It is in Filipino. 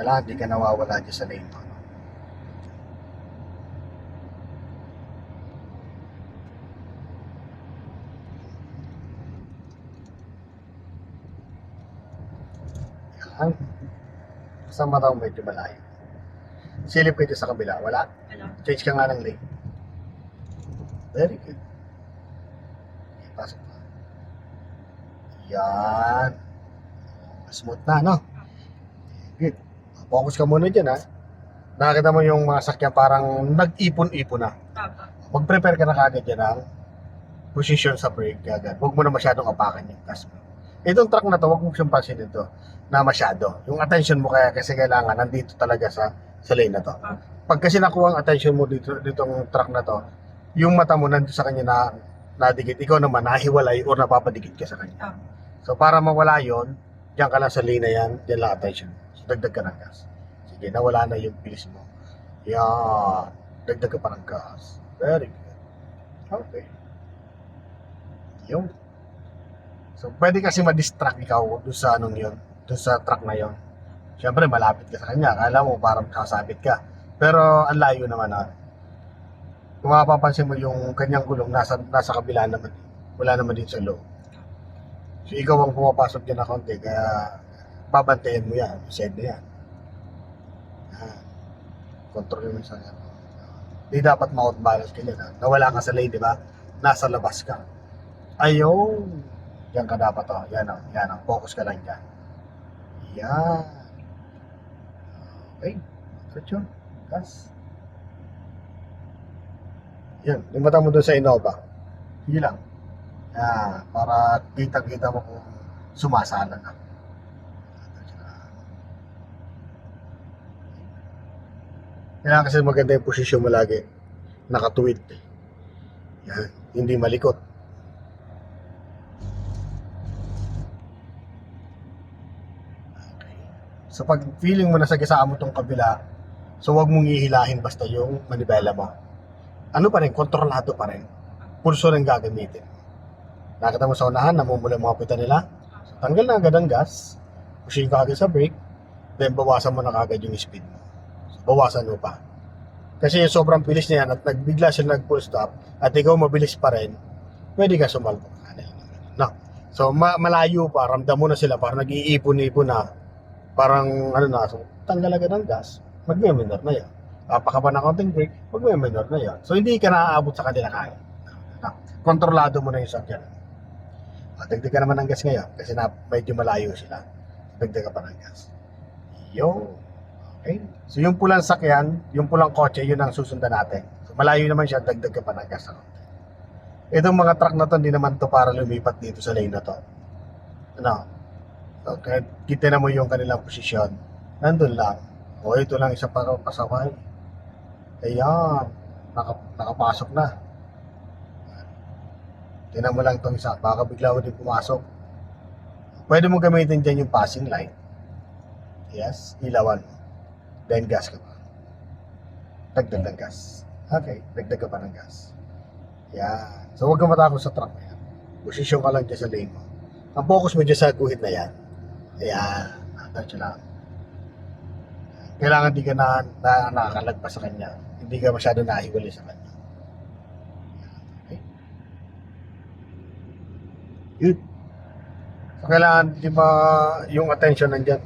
Kailangan di ka nawawala dyan sa lane mo. Yan. Sa mata mo medyo malayo. Silip kayo sa kabila. Wala. Wala. Change ka nga ng lane. Very good. Okay, pasok pa. Yan. Smooth na, no? Good. Focus ka muna dyan, ha? Nakakita mo yung mga sakyan parang nag-ipon-ipon na. Mag-prepare ka na kagad yan ng position sa brake kagad. Huwag mo na masyadong apakan yung gas mo. Itong truck na to, huwag mo siyang pansinin to na masyado. Yung attention mo kaya kasi kailangan nandito talaga sa sa lane na to. Pag kasi nakuha ang attention mo dito ditong truck na to, yung mata mo nandito sa kanya na nadikit, ikaw naman nahiwalay or napapadikit ka sa kanya. So para mawala yon, diyan ka lang sa lane na yan, diyan lang attention. So dagdag ka ng gas. Sige, nawala na yung bilis mo. Yan. Dagdag ka pa ng gas. Very good. Okay. Yung. So pwede kasi ma-distract ikaw doon sa anong yun, doon sa truck na yon. Siyempre malapit ka sa kanya, akala mo parang kasabit ka. Pero ang layo naman na. Kung mapapansin mo yung kanyang gulong nasa nasa kabila naman. Wala naman dito sa loob. So ikaw ang pumapasok dyan na konti, kaya babantayan mo yan, side na yan. Yan. Control mo sa yan. Di dapat ma-outbalance ka dyan. ha? Nawala ka sa lane, di ba? Nasa labas ka. Ayun. Yan ka dapat, oh. Yan, oh. Yan, oh. Focus ka lang dyan. Yan. Okay. Yun. Gas. Yan. Limatan mo doon sa Innova. Sige lang. Yan. Para kita-kita mo kung sumasala na. Kailangan kasi maganda yung posisyon mo lagi. Nakatuwid. Yan. Hindi malikot. Okay. So pag feeling mo na sa gisaan mo tong kabila, so wag mong ihilahin basta yung manibela mo. Ano pa rin, kontrolado pa rin. Pulso rin gagamitin. Nakita mo sa unahan, namumula yung mga pita nila. So, tanggal na agad ang gas. Pushing ka agad sa brake. Then bawasan mo na agad yung speed mo. Bawasan mo pa. Kasi yung sobrang bilis niya yan at nagbigla sila nag full stop at ikaw mabilis pa rin, pwede ka sumalpo. No. So ma- malayo pa, ramdam mo na sila parang nag-iipon-ipon na. Parang ano na, so tanggal agad ng gas, magme-minor na yan. Papaka pa ng konting brake, magme-minor na yan. So hindi ka naaabot sa kanila kaya. No. Kontrolado mo na yung sakyan. At dagdag ka naman ng gas ngayon kasi na medyo malayo sila. Dagdag ka pa ng gas. Yo. Okay. So yung pulang sakyan, yung pulang kotse, yun ang susundan natin. So malayo naman siya, dagdag ka pa ng gas. Ano? Itong mga truck na to, hindi naman to para lumipat dito sa lane na to. Ano? So, kahit kita na mo yung kanilang posisyon, nandun lang. O ito lang isa para pasaway. Ayan, naka, nakapasok na. Tinan mo lang itong isa, baka bigla mo din pumasok. Pwede mo gamitin dyan yung passing light. Yes, ilawan mo. Then gas ka pa. Dagdag ng gas. Okay, dagdag ka pa ng gas. Yan. So huwag kang matakot sa truck na yan. Posisyon ka lang dyan sa lane mo. Ang focus mo dyan sa guhit na yan. Ayan. Touch lang. Kailangan di ka na, na nakakalagpas sa kanya. Hindi ka masyado nahiwalay sa kanya. Okay. Good. So, kailangan di ba yung attention nandyan.